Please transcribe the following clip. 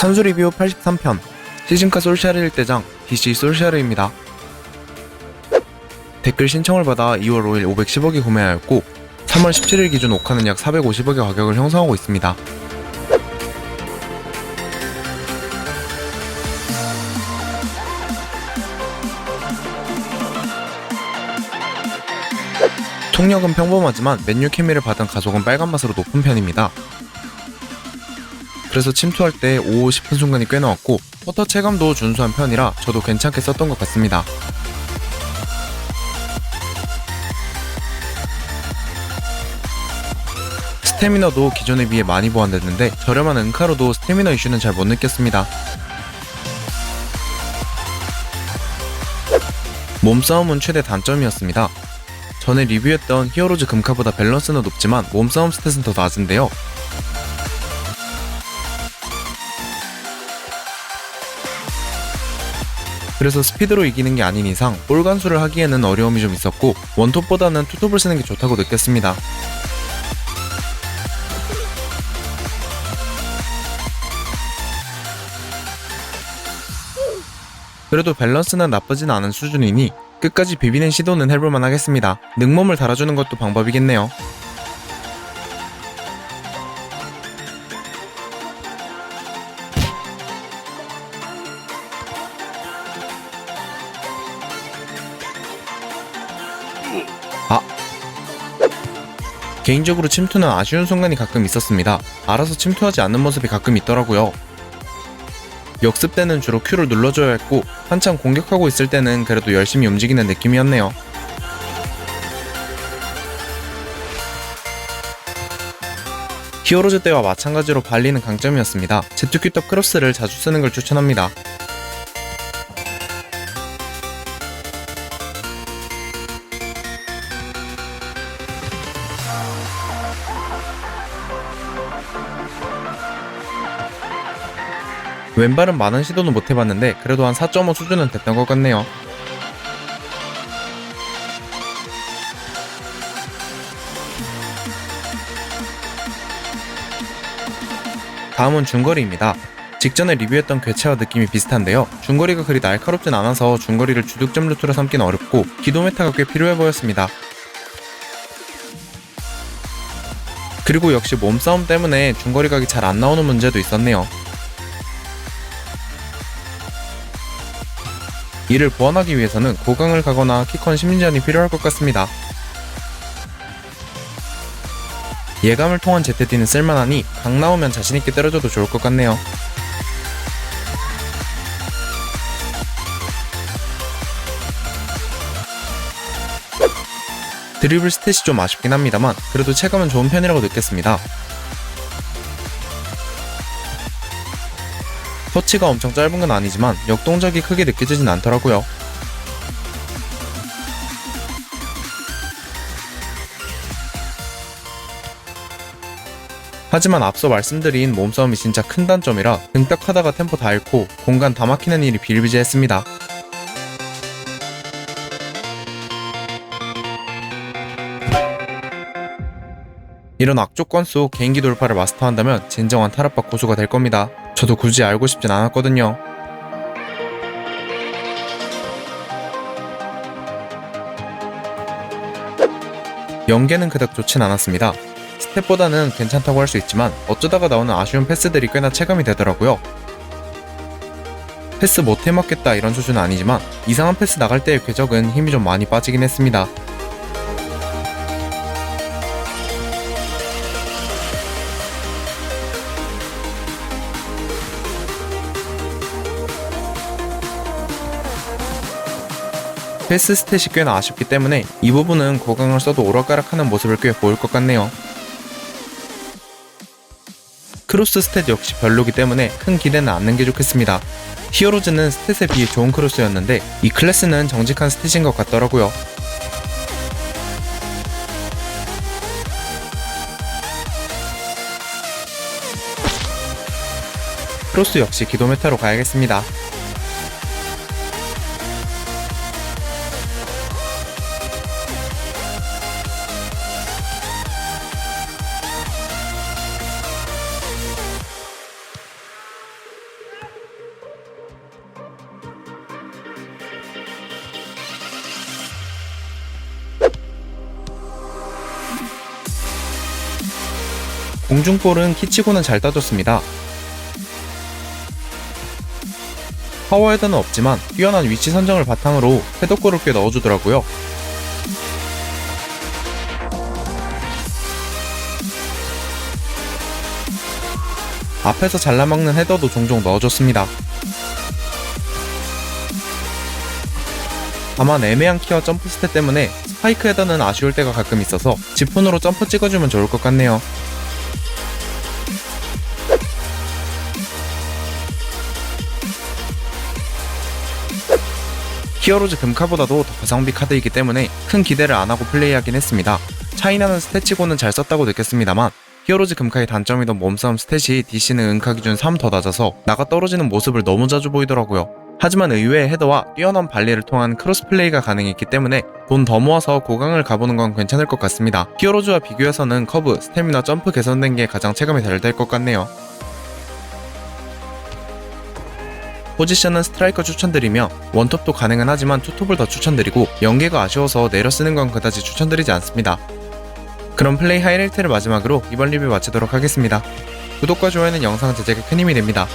선수 리뷰 83편 시즌카 솔샤르 1대장 DC 솔샤르입니다. 댓글 신청을 받아 2월 5일 510억에 구매하였고 3월 17일 기준 오카는 약 450억의 가격을 형성하고 있습니다. 총력은 평범하지만 맨유 케미를 받은 가속은 빨간 맛으로 높은 편입니다. 그래서 침투할 때 오오 싶은 순간이 꽤 나왔고 퍼터 체감도 준수한 편이라 저도 괜찮게 썼던 것 같습니다. 스태미너도 기존에 비해 많이 보완됐는데 저렴한 은카로도 스태미너 이슈는 잘 못 느꼈습니다. 몸싸움은 최대 단점이었습니다. 전에 리뷰했던 히어로즈 금카보다 밸런스는 높지만 몸싸움 스탯은 더 낮은데요. 그래서 스피드로 이기는 게 아닌 이상 볼 간수를 하기에는 어려움이 좀 있었고 원톱보다는 투톱을 쓰는 게 좋다고 느꼈습니다. 그래도 밸런스는 나쁘진 않은 수준이니 끝까지 비비는 시도는 해볼만 하겠습니다. 능몸을 달아주는 것도 방법이겠네요. 아. 개인적으로 침투는 아쉬운 순간이 가끔 있었습니다. 알아서 침투하지 않는 모습이 가끔 있더라고요. 역습 때는 주로 Q를 눌러줘야 했고 한참 공격하고 있을 때는 그래도 열심히 움직이는 느낌이었네요. 히어로즈 때와 마찬가지로 발리는 강점이었습니다. 더 크로스를 자주 쓰는 걸 추천합니다. 왼발은 많은 시도는 못 해봤는데 그래도 한 4.5 수준은 됐던 것 같네요. 다음은 중거리입니다. 직전에 리뷰했던 괴체와 느낌이 비슷한데요. 중거리가 그리 날카롭진 않아서 중거리를 주득점 루트로 삼기는 어렵고 기도 메타가 꽤 필요해 보였습니다. 그리고 역시 몸싸움 때문에 중거리 각이 잘 안 나오는 문제도 있었네요. 이를 보완하기 위해서는 고강을 가거나 키컨 심리전이 필요할 것 같습니다. 예감을 통한 ZD는 쓸만하니 강 나오면 자신있게 때려줘도 좋을 것 같네요. 드리블 스탯이 좀 아쉽긴 합니다만 그래도 체감은 좋은 편이라고 느꼈습니다. 터치가 엄청 짧은 건 아니지만 역동작이 크게 느껴지진 않더라고요. 하지만 앞서 말씀드린 몸싸움이 진짜 큰 단점이라 등딱하다가 템포 다 잃고 공간 다 막히는 일이 비일비재했습니다. 이런 악조건 속 개인기 돌파를 마스터한다면 진정한 타락박 고수가 될 겁니다. 저도 굳이 알고 싶진 않았거든요. 연계는 그닥 좋진 않았습니다. 스텝보다는 괜찮다고 할 수 있지만 어쩌다가 나오는 아쉬운 패스들이 꽤나 체감이 되더라고요. 패스 못해 맞겠다 이런 수준은 아니지만 이상한 패스 나갈 때의 궤적은 힘이 좀 많이 빠지긴 했습니다. 패스 스탯이 꽤나 아쉽기 때문에 이 부분은 고강을 써도 오락가락하는 모습을 꽤 보일 것 같네요. 크로스 스탯 역시 별로기 때문에 큰 기대는 않는 게 좋겠습니다. 히어로즈는 스탯에 비해 좋은 크로스였는데 이 클래스는 정직한 스탯인 것 같더라고요. 크로스 역시 기도 메타로 가야겠습니다. 공중볼은 키치고는 잘 따줬습니다. 파워헤더는 없지만 뛰어난 위치 선정을 바탕으로 헤더골을 꽤 넣어주더라고요. 앞에서 잘라먹는 헤더도 종종 넣어줬습니다. 다만 애매한 키와 점프 스탯 때문에 스파이크 헤더는 아쉬울 때가 가끔 있어서 지폰으로 점프 찍어주면 좋을 것 같네요. 히어로즈 금카보다도 더 가성비 카드이기 때문에 큰 기대를 안 하고 플레이하긴 했습니다. 차이나는 스탯치고는 잘 썼다고 느꼈습니다만 히어로즈 금카의 단점이던 몸싸움 스탯이 DC는 은카 기준 3 더 낮아서 나가 떨어지는 모습을 너무 자주 보이더라고요. 하지만 의외의 헤더와 뛰어난 발리를 통한 크로스 플레이가 가능했기 때문에 돈 더 모아서 고강을 가보는 건 괜찮을 것 같습니다. 히어로즈와 비교해서는 커브, 스태미나 점프 개선된 게 가장 체감이 잘 될 것 같네요. 포지션은 스트라이커 추천드리며 원톱도 가능은 하지만 투톱을 더 추천드리고 연계가 아쉬워서 내려 쓰는 건 그다지 추천드리지 않습니다. 그럼 플레이 하이라이트를 마지막으로 이번 리뷰 마치도록 하겠습니다. 구독과 좋아요는 영상 제작에 큰 힘이 됩니다.